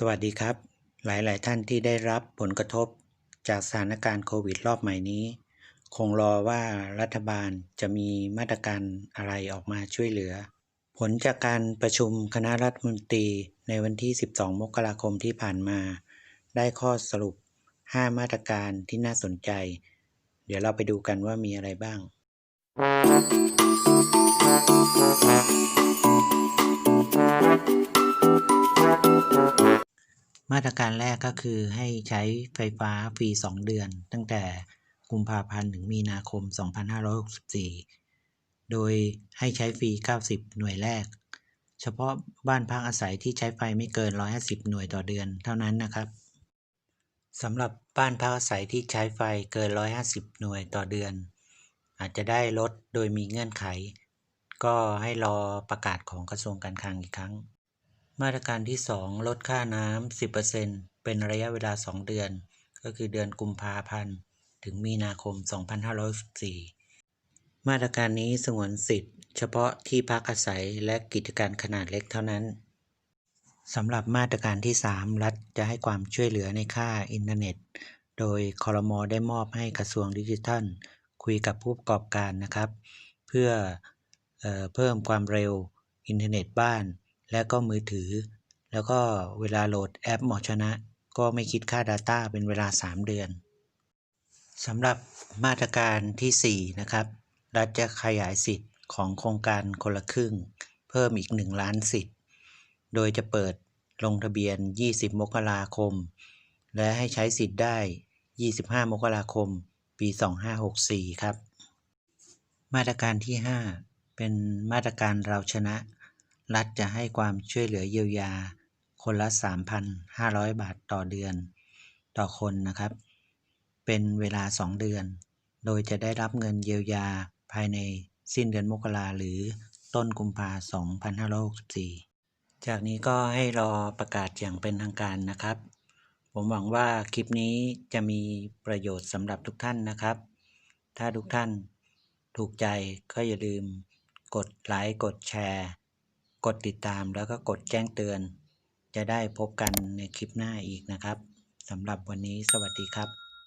สวัสดีครับ หลายๆ ท่านที่ได้รับผลกระทบจากสถานการณ์โควิดรอบใหม่นี้ คงรอว่ารัฐบาลจะมีมาตรการอะไรออกมาช่วยเหลือ ผลจากการประชุมคณะรัฐมนตรีในวันที่ 12 มกราคมที่ผ่านมา ได้ข้อสรุป 5 มาตรการที่น่าสนใจ เดี๋ยวเราไปดูกันว่ามีอะไรบ้าง มาตรการแรกก็คือให้ใช้ไฟฟ้าฟรี 2 เดือน ตั้งแต่กุมภาพันธ์ถึงมีนาคม 2564 โดยให้ใช้ฟรี 90 หน่วยแรก เฉพาะบ้านพักอาศัยที่ใช้ไฟไม่เกิน 150 หน่วยต่อเดือนเท่านั้นนะครับสำหรับบ้านพักอาศัยที่ใช้ไฟเกิน 150 หน่วยต่อเดือน อาจจะได้ลดโดยมีเงื่อนไข ก็ให้รอประกาศของกระทรวงการคลังอีกครั้ง มาตรการที่ 2 ลดค่าน้ำ 10%เป็นระยะเวลา 2 เดือน ก็คือเดือนกุมภาพันธ์ ถึงมีนาคม 2564 มาตรการนี้สงวนสิทธิ์ เฉพาะที่พักอาศัยและกิจการขนาดเล็กเท่านั้น สำหรับมาตรการที่ 3 รัฐจะให้ความช่วยเหลือในค่าอินเทอร์เน็ต โดยคอรมอได้มอบให้กระทรวงดิจิทัล คุยกับผู้ประกอบการนะครับ เพื่อเออเพิ่มความเร็วอินเทอร์เน็ตบ้าน และก็มือถือ แล้วก็เวลาโหลดแอปหมอชนะ ก็ไม่คิดค่า Data เป็นเวลา 3 เดือนสำหรับมาตรการที่ 4 นะครับ รัฐจะขยายสิทธิ์ของโครงการคนละครึ่ง เพิ่มอีก 1 ล้านสิทธิ์ โดยจะเปิดลงทะเบียน 20 มกราคม และให้ใช้สิทธิ์ได้ 25 มกราคม ปี 2564 ครับ มาตรการที่ 5 เป็นมาตรการเราชนะ รัฐจะให้ความช่วยเหลือเยียวยา คนละ 3,500 บาทต่อเดือน ต่อคนนะครับ เป็นเวลา 2 เดือน โดยจะได้รับเงินเยียวยาภายในสิ้นเดือนมกราหรือต้นกุมภา2564 จากนี้ก็ให้รอประกาศอย่างเป็นทางการนะครับ ผมหวังว่าคลิปนี้จะมีประโยชน์สำหรับทุกท่านนะครับ ถ้าทุกท่านถูกใจก็อย่าลืมกดไลค์กดแชร์ กดติดตามแล้วก็กดแจ้งเตือน จะได้พบกันในคลิปหน้าอีกนะครับสำหรับวันนี้สวัสดีครับ